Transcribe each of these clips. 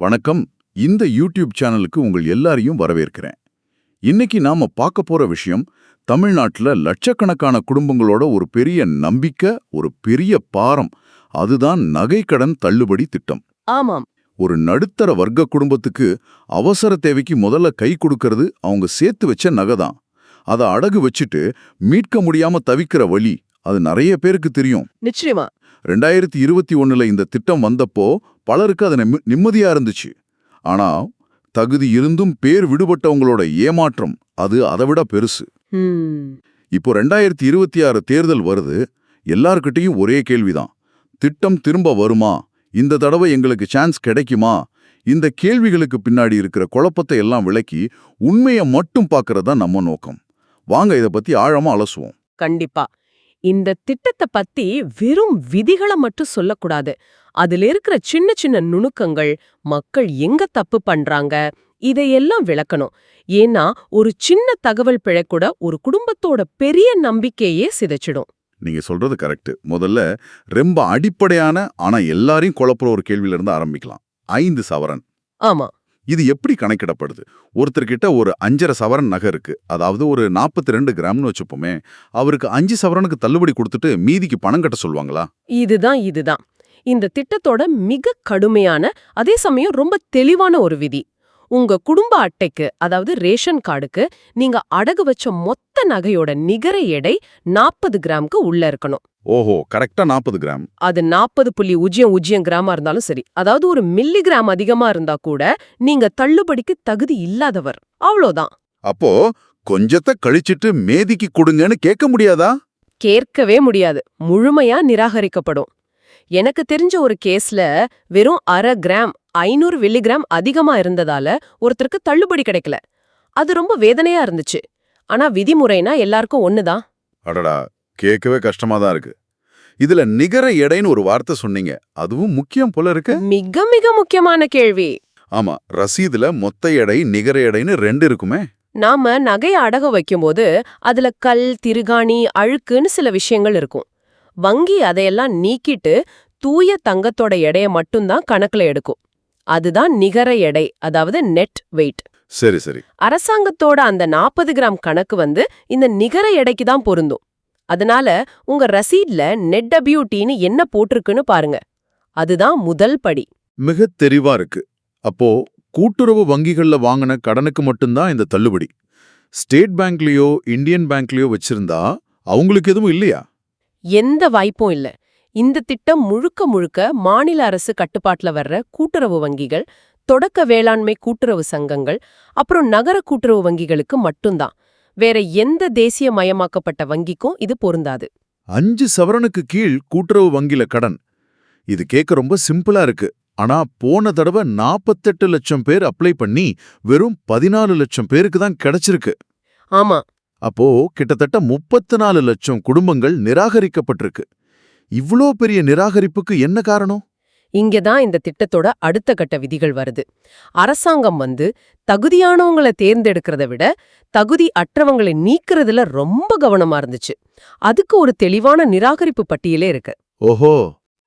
வணக்கம். இந்த யூடியூப் சேனலுக்கு உங்கள் எல்லாரையும் வரவேற்கிறேன். இன்னைக்கு நாம பார்க்க போற விஷயம் தமிழ்நாட்டுல லட்சக்கணக்கான குடும்பங்களோட ஒரு பெரிய நம்பிக்கை ஒரு பெரிய பாரம். அதுதான் நகைக்கடன் தள்ளுபடி திட்டம். ஆமாம். ஒரு நடுத்தர வர்க்க குடும்பத்துக்கு அவசர தேவைக்கு முதல்ல கை கொடுக்கறது அவங்க சேர்த்து வச்ச நகை தான். அதை அடகு வச்சுட்டு மீட்க முடியாம தவிக்கிற வழி அது நிறைய பேருக்கு தெரியும். நிச்சயமா. ரெண்டாயிரத்தி இருபத்தி ஒண்ணுல இந்த திட்டம் வந்தப்போ பலருக்கு அது நிம்ம- நிம்மதியா இருந்துச்சு. ஆனா தகுதி இருந்தும் பேர் விடுபட்டவங்களோட ஏமாற்றம் அது அதை விட பெருசு. இப்போ ரெண்டாயிரத்தி இருபத்தி ஆறு தேர்தல் வருது எல்லார்கிட்டயும் ஒரே கேள்விதான். திட்டம் திரும்ப வருமா? இந்த தடவை எங்களுக்கு சான்ஸ் கிடைக்குமா? இந்த கேள்விகளுக்கு பின்னாடி இருக்கிற குழப்பத்தை எல்லாம் விளக்கி உண்மையை மட்டும் பார்க்கறது தான் நம்ம நோக்கம். வாங்க இதை பத்தி ஆழமா அலசுவோம். கண்டிப்பா. இந்த திட்டத்தை பத்தி வெறும் விதிகளை மட்டும் சொல்லக்கூடாது. அதுல இருக்கிற சின்ன சின்ன நுணுக்கங்கள் மக்கள் எங்க தப்பு பண்றாங்க இதையெல்லாம் விளக்கணும். ஏன்னா ஒரு சின்ன தகவல் பிழை கூட ஒரு குடும்பத்தோட பெரிய நம்பிக்கையே சிதைச்சிடும். நீங்க சொல்றது கரெக்ட். முதல்ல ரொம்ப அடிப்படையான ஆனா எல்லாரையும் குழப்புற ஒரு கேள்வியில இருந்து ஆரம்பிக்கலாம். ஐந்து சவரன். ஆமா. இது எப்படி கணக்கிடப்படுது? ஒருத்தர்கிட்ட ஒரு அஞ்சரை சவரன் நகை இருக்கு. அதாவது ஒரு நாற்பத்தி ரெண்டு கிராம்னு வச்சுப்போமே அவருக்கு அஞ்சு சவரனுக்கு தள்ளுபடி கொடுத்துட்டு மீதிக்கு பணம் கட்ட சொல்லுவாங்களா? இதுதான் இதுதான். இந்த திட்டத்தோட மிக கடுமையான அதே சமயம் ரொம்ப தெளிவான ஒரு விதி. உங்க குடும்ப அட்டைக்கு அதாவது ரேஷன் கார்டுக்கு நீங்க அடகு வச்ச மொத்த நகையோட நிகர எடை நாற்பது கிராம்க்கு உள்ள இருக்கணும். ஓஹோ கரெக்டா நாற்பது கிராம். அது நாற்பது புள்ளி உஜ்ஜியம் உஜ்ஜியம் கிராமா இருந்தாலும் சரி. அதாவது ஒரு மில்லி கிராம் அதிகமா இருந்தா கூட நீங்க தள்ளுபடிக்கு தகுதி இல்லாதவர். அவ்வளோதான். அப்போ கொஞ்சத்தை கழிச்சிட்டு மேதிக்கு கொடுங்கன்னு கேட்க முடியாதா? கேட்கவே முடியாது. முழுமையா நிராகரிக்கப்படும். எனக்கு தெரிஞ்ச ஒரு கேஸ்ல வெறும் அரை கிராம் ஐநூறு மில்லிகிராம் அதிகமா இருந்ததால ஒருத்தருக்கு தள்ளுபடி கிடைக்கல. அது ரொம்ப வேதனையா இருந்துச்சு. ஆனா விதிமுறைனா எல்லாருக்கும் ஒண்ணுதான். அடடா கேட்கவே கஷ்டமா தான் இருக்கு. இதுல நிகர எடைன்னு ஒரு வார்த்தை சொன்னீங்க. அதுவும் முக்கியம் போல இருக்கு. மிக மிக முக்கியமான கேள்வி. ஆமா ரசீதுல மொத்த எடை நிகர எடைன்னு ரெண்டு இருக்குமே. நாம நகைய அடகு வைக்கும்போது அதுல கல் திருகாணி அழுக்குன்னு சில விஷயங்கள் இருக்கும். வங்கி அதையெல்லாம் நீக்கிட்டு தூய தங்கத்தோட எடைய மட்டும்தான் கணக்குல எடுக்கும். அதுதான் நிகர எடை அதாவது நெட் வெயிட் சரி சரி. அரசாங்கத்தோட அந்த நாற்பது கிராம் கணக்கு வந்து இந்த நிகர எடைக்கு தான் பொருந்தும். அதனால உங்க ரசீட்ல நெட் டபியூட்டின்னு என்ன போட்டிருக்குன்னு பாருங்க. அதுதான் முதல் படி. மிக தெளிவா இருக்கு. அப்போ கூட்டுறவு வங்கிகள்ல வாங்கின கடனுக்கு மட்டும்தான் இந்த தள்ளுபடி. ஸ்டேட் பேங்க்லயோ இந்தியன் பேங்க்லயோ வச்சிருந்தா அவங்களுக்கு எதுவும் இல்லையா? எந்த வாய்ப்பும் இல்ல. இந்த திட்டம் முழுக்க முழுக்க மாநில அரசு கட்டுப்பாட்டுல வர்ற கூட்டுறவு வங்கிகள் தொடக்க வேளாண்மை கூட்டுறவு சங்கங்கள் அப்புறம் நகர கூட்டுறவு வங்கிகளுக்கு மட்டும்தான். வேற எந்த தேசியமயமாக்கப்பட்ட வங்கிக்கும் இது பொருந்தாது. அஞ்சு சவரனுக்கு கீழ் கூட்டுறவு வங்கில கடன். இது கேட்க ரொம்ப சிம்பிளா இருக்கு. ஆனா போன தடவை நாற்பத்தெட்டு லட்சம் பேர் அப்ளை பண்ணி வெறும் பதினாலு லட்சம் பேருக்கு தான் கிடைச்சிருக்கு. ஆமா. அப்போ கிட்டத்தட்ட முப்பத்து நாலு லட்சம் குடும்பங்கள் நிராகரிக்கப்பட்டிருக்கு. இவ்ளோ பெரிய நிராகரிப்புக்கு என்ன காரணம்? இங்கதான் இந்த திட்டத்தோட அடுத்த கட்ட விதிகள் வருது. அரசாங்கம் வந்து தகுதியானவங்களை தேர்ந்தெடுக்கிறத விட தகுதி அற்றவங்களை நீக்கிறதுல ரொம்ப கவனமா இருந்துச்சு. அதுக்கு ஒரு தெளிவான நிராகரிப்பு பட்டியலே இருக்கு. ஓஹோ!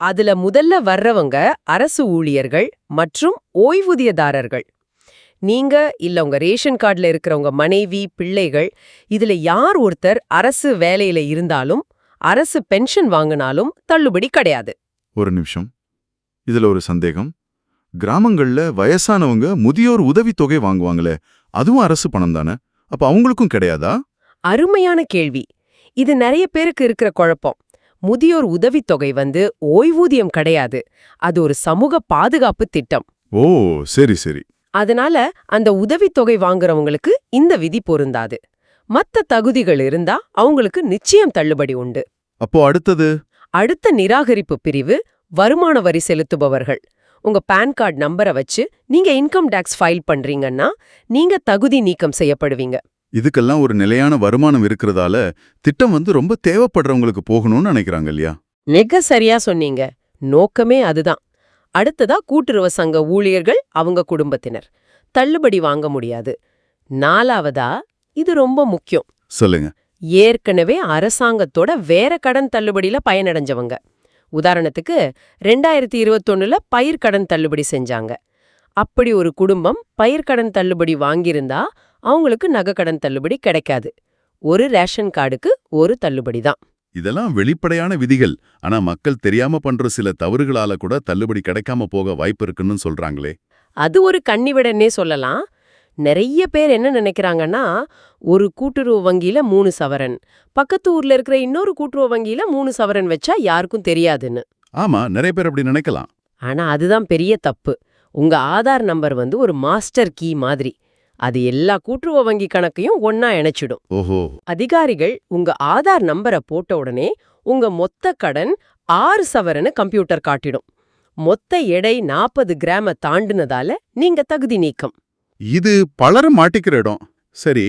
அதுல முதல்ல வர்றவங்க அரசு ஊழியர்கள் மற்றும் ஓய்வூதியதாரர்கள். நீங்க இல்ல உங்க ரேஷன் கார்டுல இருக்கிறவங்க மனைவி பிள்ளைகள் இதுல யார் ஒருத்தர் அரசு வேலையில இருந்தாலும் அரசு பென்ஷன் வாங்கினாலும் தள்ளுபடி கிடையாது. ஒரு நிமிஷம். இதுல ஒரு சந்தேகம். கிராமங்கள்ல வயசானவங்க முதியோர் உதவித்தொகை வாங்குவாங்களே அதுவும் அரசு பணம் தானே? அப்ப அவங்களுக்கும் கிடையாதா? அருமையான கேள்வி. இது நிறைய பேருக்கு இருக்கிற குழப்பம். முதியோர் உதவித்தொகை வந்து ஓய்வூதியம் கிடையாது. அது ஒரு சமூக பாதுகாப்பு திட்டம். ஓ சரி சரி. அதனால அந்த உதவித்தொகை வாங்குறவங்களுக்கு இந்த விதி பொருந்தாது. மத்த தகுதிகள் இருந்தா அவங்களுக்கு நிச்சயம் தள்ளுபடி உண்டு. அப்போ அடுத்தது? அடுத்த நிராகரிப்பு பிரிவு வருமான வரி செலுத்துபவர்கள். உங்க பான் கார்டு நம்பரை வச்சு நீங்க இன்கம் டேக்ஸ் ஃபைல் பண்றீங்கன்னா நீங்க தகுதி நீக்கம் செய்யப்படுவீங்க. இதுக்கெல்லாம் ஒரு நிலையான வருமானம் இருக்கிறதால திட்டம் வந்து ரொம்ப தேவைப்படுறவங்களுக்கு போகணும்னு நினைக்கிறாங்க இல்லையா? மிக சரியா சொன்னீங்க. நோக்கமே அதுதான். அடுத்ததா கூட்டுறவு சங்க ஊழியர்கள் அவங்க குடும்பத்தினர். தள்ளுபடி வாங்க முடியாது. நாலாவதா இது ரொம்ப முக்கியம். சொல்லுங்க. ஏற்கனவே அரசாங்கத்தோட வேற கடன் தள்ளுபடியில பயனடைஞ்சவங்க. உதாரணத்துக்கு ரெண்டாயிரத்தி இருபத்தொன்னுல பயிர் கடன் தள்ளுபடி செஞ்சாங்க. அப்படி ஒரு குடும்பம் பயிர்க்கடன் தள்ளுபடி வாங்கியிருந்தா அவங்களுக்கு நகைக்கடன் தள்ளுபடி கிடைக்காது. ஒரு ரேஷன் கார்டுக்கு ஒரு தள்ளுபடி தான். இதெல்லாம் வெளிப்படையான விதிகள். ஆனா மக்கள் தெரியாம பண்ற சில தவறுகளால கூட தள்ளுபடி கிடைக்காம போக வாய்ப்பு இருக்குன்னு சொல்றாங்களே. அது ஒரு கன்னிவிடன்னே சொல்லலாம். நிறைய பேர் என்ன நினைக்கிறாங்கன்னா ஒரு கூட்டுறவு வங்கியில மூணு சவரன். பக்கத்து ஊர்ல இருக்கிற இன்னொரு கூட்டுறவு வங்கியில மூணு சவரன் வச்சா யாருக்கும் தெரியாதுன்னு. ஆமா நிறைய பேர் அப்படி நினைக்கலாம். ஆனா அதுதான் பெரிய தப்பு. உங்க ஆதார் நம்பர் வந்து ஒரு மாஸ்டர் கீ மாதிரி. அது எல்லா கூட்டுறவு வங்கி கணக்கையும் ஒண்ணா இணைச்சிடும். ஓஹோ. அதிகாரிகள் உங்க ஆதார் நம்பரை போட்ட உடனே உங்க மொத்த கடன் ஆறு சவரன்னு கம்ப்யூட்டர் காட்டிடும். மொத்த எடை நாற்பது கிராம தாண்டுனதால நீங்க தகுதி நீக்கம். இது பலரும் மாட்டிக்கிற இடம். சரி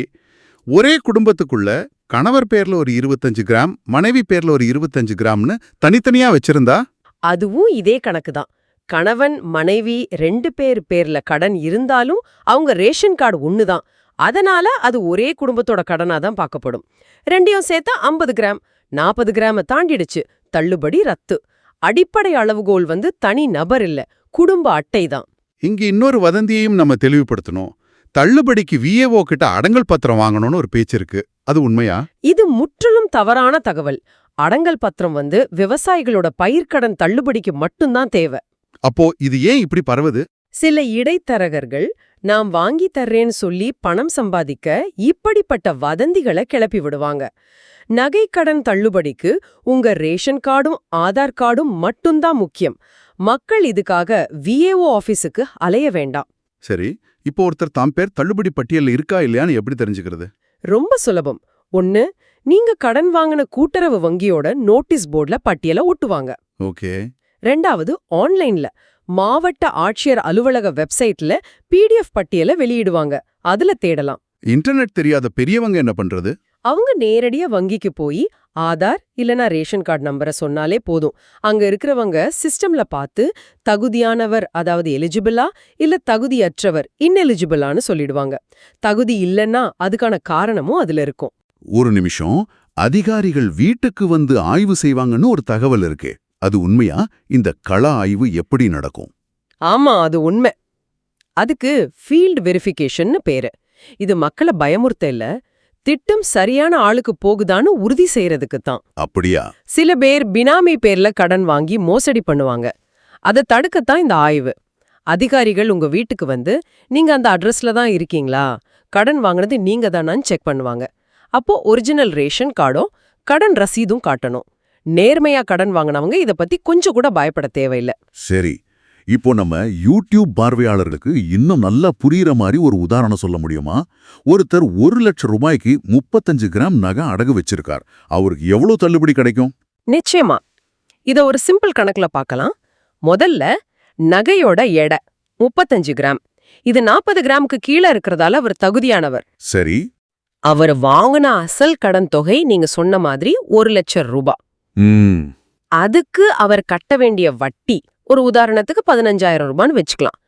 ஒரே குடும்பத்துக்குள்ள கணவர் பேர்ல ஒரு இருபத்தஞ்சு கிராம் மனைவி பேர்ல ஒரு இருபத்தஞ்சு கிராம்னு தனித்தனியா வச்சிருந்தா? அதுவும் இதே கணக்கு தான் கணவன் மனைவி ரெண்டு பேர் பேர்ல கடன் இருந்தாலும் அவங்க ரேஷன் கார்டு ஒன்று தான் அதனால அது ஒரே குடும்பத்தோட கடனா தான் பார்க்கப்படும். ரெண்டையும் சேர்த்தா ஐம்பது கிராம். நாற்பது கிராம தாண்டிடுச்சு. தள்ளுபடி ரத்து. அடிப்படை அளவுகோல் வந்து தனி நபர் இல்ல குடும்ப அட்டை தான் இங்க இன்னொரு வதந்தியையும் நம்ம தெளிவுபடுத்தணும். தள்ளுபடிக்கு விஏஓ கிட்ட அடங்கல் பத்திரம் வாங்கணும்னு ஒரு பேச்சு இருக்கு. அது உண்மையா? இது முற்றிலும் தவறான தகவல். அடங்கல் பத்திரம் வந்து விவசாயிகளோட பயிர்க்கடன் தள்ளுபடிக்கு மட்டும்தான் தேவை. அப்போ இது ஏன் இப்படி பரவுது? சில இடைத்தரகர்கள் நாம் வாங்கி தர்றேன்னு சொல்லி பணம் சம்பாதிக்க இப்படிப்பட்ட வதந்திகளை கிளப்பி விடுவாங்க. நகைக்கடன் தள்ளுபடிக்கு உங்க ரேஷன் கார்டும் ஆதார் கார்டும் மட்டும்தான் முக்கியம். மக்கள் இதுக்காக விஏஓ ஆபீஸுக்கு அலைய வேண்டாம். சரி இப்போ ஒருத்தர் தாம் பேர் தள்ளுபடி பட்டியல்ல இருக்கா இல்லையான்னு எப்படி தெரிஞ்சுக்கிறது? ரொம்ப சுலபம். ஒன்னு நீங்க கடன் வாங்கின கூட்டுறவு வங்கியோட நோட்டீஸ் போர்டுல பட்டியலை ஒட்டுவாங்க. ஓகே. ரெண்டாவது ஆன்லைன்ல மாவட்ட ஆட்சியர் அலுவலக வெப்சைட்ல பிடிஎஃப் பட்டியலை வெளியிடுவாங்க. அதுல தேடலாம். இன்டர்நெட் தெரியாத பெரியவங்க என்ன பண்றது? அவங்க நேரடியா வங்கிக்கு போய் ஆதார் இல்லனா ரேஷன் கார்டு நம்பரை சொன்னாலே போதும். அங்க இருக்கிறவங்க சிஸ்டம்ல பார்த்து தகுதியானவர் அதாவது எலிஜிபிளா இல்ல தகுதியற்றவர் இன்எலிஜிபிளான்னு சொல்லிடுவாங்க. தகுதி இல்லைன்னா அதுக்கான காரணமும் அதுல இருக்கும். ஒரு நிமிஷம். அதிகாரிகள் வீட்டுக்கு வந்து ஆய்வு செய்வாங்கன்னு ஒரு தகவல் இருக்கு. அது உண்மையா? இந்த கள ஆய்வு எப்படி நடக்கும்? ஆமா அது உண்மை. அதுக்கு ஃபீல்டு வெரிஃபிகேஷன்னு பேரு. இது மக்களை பயமுறுத்த இல்ல திட்டம் சரியான ஆளுக்கு போகுதான்னு உறுதி செய்யறதுக்கு தான் அப்படியா? சில பேர் பினாமி பேர்ல கடன் வாங்கி மோசடி பண்ணுவாங்க. அதை தடுக்கத்தான் இந்த ஆய்வு. அதிகாரிகள் உங்க வீட்டுக்கு வந்து நீங்க அந்த அட்ரஸ்ல தான் இருக்கீங்களா? கடன் வாங்கினது நீங்க தானான்னு செக் பண்ணுவாங்க. அப்போ ஒரிஜினல் ரேஷன் கார்டும் கடன் ரசீதும் காட்டணும். நேர்மையா கடன் வாங்கினவங்க இத பத்தி கொஞ்சம் கூட பயப்பட தேவையில்லை. சரி. இப்போ நம்ம யூடியூப் பார்வையாளர்களுக்கு இன்னும் நல்லா புரியுற மாதிரி ஒரு உதாரணம் சொல்ல முடியுமா? ஒருத்தர் ஒரு லட்சம் ரூபாய்க்கு முப்பத்தஞ்சு கிராம் நகை அடகு வச்சிருக்கார். அவருக்கு எவ்வளவு தள்ளுபடி கிடைக்கும்? நிச்சயமா. இத ஒரு சிம்பிள் கணக்குல பார்க்கலாம் முதல்ல நகையோட எடை முப்பத்தஞ்சு கிராம். இது நாற்பது கிராமுக்கு கீழே இருக்கிறதால அவர் தகுதியானவர். சரி. அவர் வாங்கின அசல் கடன் தொகை நீங்க சொன்ன மாதிரி ஒரு லட்சம் ரூபாய் அதுக்கு அவர் கட்ட வேண்டிய வட்டி ஒரு உதாரணத்துக்கு பதினஞ்சாயிரம் ரூபான்னு வச்சுக்கலாம்.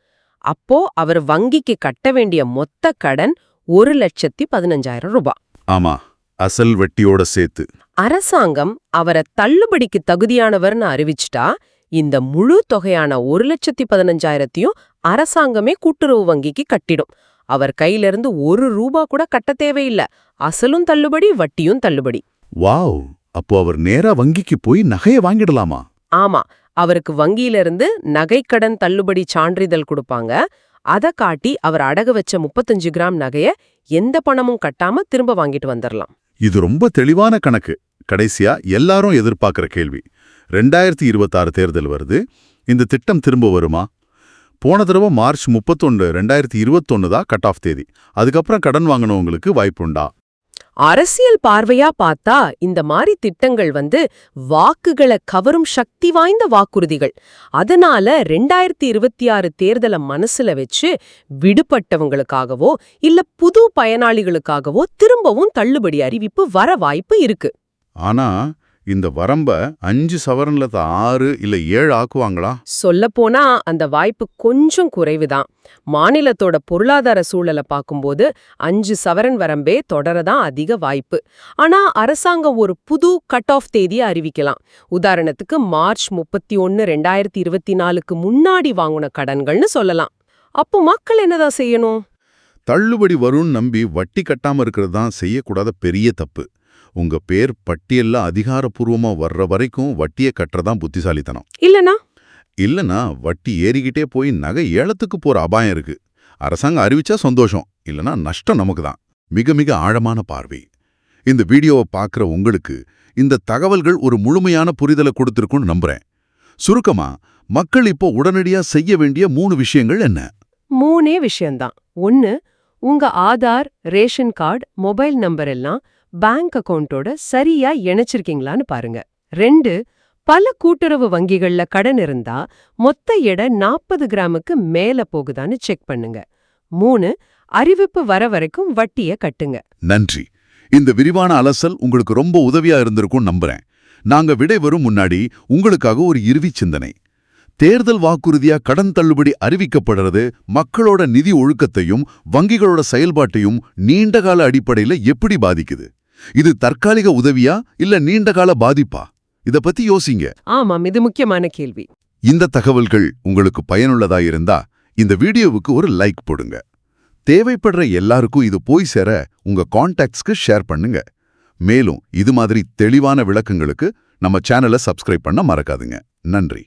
அப்போ அவர் வங்கிக்கு கட்ட வேண்டிய மொத்த கடன் ஒரு லட்சத்தி பதினஞ்சாயிரம் ரூபாய் ஆமா அசல் வெட்டியோட சேர்த்து. அரசாங்கம் அவரை தள்ளுபடிக்கு தகுதியானவர்னு அறிவிச்சிட்டா இந்த முழு தொகையான ஒரு லட்சத்தி பதினஞ்சாயிரத்தையும் அரசாங்கமே கூட்டுறவு வங்கிக்கு கட்டிடும். அவர் கையிலிருந்து ஒரு ரூபா கூட கட்ட தேவையில்ல. அசலும் தள்ளுபடி வட்டியும் தள்ளுபடி. வாவ் அப்போ அவர் நேரா வங்கிக்கு போய் நகைய வாங்கிடலாமா? ஆமா அவருக்கு வங்கியிலிருந்து நகைக்கடன் தள்ளுபடி சான்றிதழ் கொடுப்பாங்க. அத காட்டி அவர் அடகு வச்ச முப்பத்தஞ்சு கிராம் நகைய எந்த பணமும் கட்டாம திரும்ப வாங்கிட்டு வந்துடலாம் இது ரொம்ப தெளிவான கணக்கு. கடைசியா எல்லாரும் எதிர்பார்க்கிற கேள்வி. ரெண்டாயிரத்தி இருபத்தாறு தேர்தல் வருது. இந்த திட்டம் திரும்ப வருமா? போன தடவை மார்ச் முப்பத்தொன்னு ரெண்டாயிரத்தி இருபத்தொன்னு தான் கட் ஆஃப் தேதி. அதுக்கப்புறம் கடன் வாங்கினவங்களுக்கு வாய்ப்புண்டா அரசியல் பார்வையா பார்த்தா இந்த மாதிரி திட்டங்கள் வந்து வாக்குகளை கவரும் சக்தி வாய்ந்த வாக்குறுதிகள். அதனால ரெண்டாயிரத்தி இருபத்தி ஆறு தேர்தலை மனசுல வச்சு விடுபட்டவங்களுக்காகவோ இல்ல புது பயனாளிகளுக்காகவோ திரும்பவும் தள்ளுபடி அறிவிப்பு வர வாய்ப்பு இருக்கு. ஆனா இந்த வரம்ப அஞ்சு சவரன்ல தான் ஆறு இல்ல ஏழு ஆக்குவாங்களா? சொல்லப்போனா அந்த வாய்ப்பு கொஞ்சம் குறைவுதான். மாநிலத்தோட பொருளாதார சூழலை பார்க்கும்போது அஞ்சு சவரன் வரம்பே தொடரதான் அதிக வாய்ப்பு. ஆனா அரசாங்கம் ஒரு புது கட் ஆஃப் தேதியை அறிவிக்கலாம். உதாரணத்துக்கு மார்ச் முப்பத்தி ஒன்னு ரெண்டாயிரத்தி இருபத்தி நாலுக்கு முன்னாடி வாங்குன கடன்கள்னு சொல்லலாம். அப்போ மக்கள் என்னதான் செய்யணும்? தள்ளுபடி வரும்னு நம்பி வட்டி கட்டாம இருக்கிறது தான் செய்யக்கூடாத பெரிய தப்பு. உங்க பேர் பட்டியல்ல அதிகாரப்பூர்வமா வர்ற வரைக்கும் வட்டியை கட்டுறதான் புத்திசாலித்தனம். இல்லனா? இல்லனா வட்டி ஏறிக்கிட்டே போய் நகை ஏலத்துக்கு போற அபாயம் இருக்கு. அரசாங்கம் அறிவிச்சா சந்தோஷம் இல்லனா நஷ்டம் நமக்கு தான் மிக மிக ஆழமான பார்வை. இந்த வீடியோவை பார்க்குற உங்களுக்கு இந்த தகவல்கள் ஒரு முழுமையான புரிதலை கொடுத்திருக்கும்னு நம்புறேன். சுருக்கமா மக்கள் இப்போ உடனடியா செய்ய வேண்டிய மூணு விஷயங்கள் என்ன? மூணே விஷயம்தான். ஒன்னு உங்க Aadhaar ration card mobile number எல்லாம் பேங்க் அக்கவுண்டோட சரியா இணைச்சிருக்கீங்களான்னு பாருங்க. ரெண்டு பல கூட்டுறவு வங்கிகள்ல கடன் இருந்தா மொத்த எடை நாற்பது கிராமுக்கு மேல போகுதான்னு செக் பண்ணுங்க. மூணு அறிவிப்பு வர வரைக்கும் வட்டிய கட்டுங்க. நன்றி. இந்த விரிவான அலசல் உங்களுக்கு ரொம்ப உதவியா இருந்திருக்கும் நம்புறேன். நாங்க விடை வரும் முன்னாடி உங்களுக்காக ஒரு இறுதி சிந்தனை. தேர்தல் வாக்குறுதியா கடன் தள்ளுபடி அறிவிக்கப்படுறது மக்களோட நிதி ஒழுக்கத்தையும் வங்கிகளோட செயல்பாட்டையும் நீண்டகால அடிப்படையில எப்படி பாதிக்குது? இது தற்காலிக உதவியா இல்ல நீண்டகால பாதிப்பா? இத பத்தி யோசிங்க. ஆமாம் இது முக்கியமான கேள்வி. இந்த தகவல்கள் உங்களுக்கு பயனுள்ளதா இருந்தா இந்த வீடியோவுக்கு ஒரு லைக் போடுங்க. தேவைப்படுற எல்லாருக்கும் இது போய் சேர உங்க கான்டாக்ட்ஸ்க்கு ஷேர் பண்ணுங்க. மேலும் இது மாதிரி தெளிவான விளக்கங்களுக்கு நம்ம சேனலை சப்ஸ்கிரைப் பண்ண மறக்காதுங்க. நன்றி.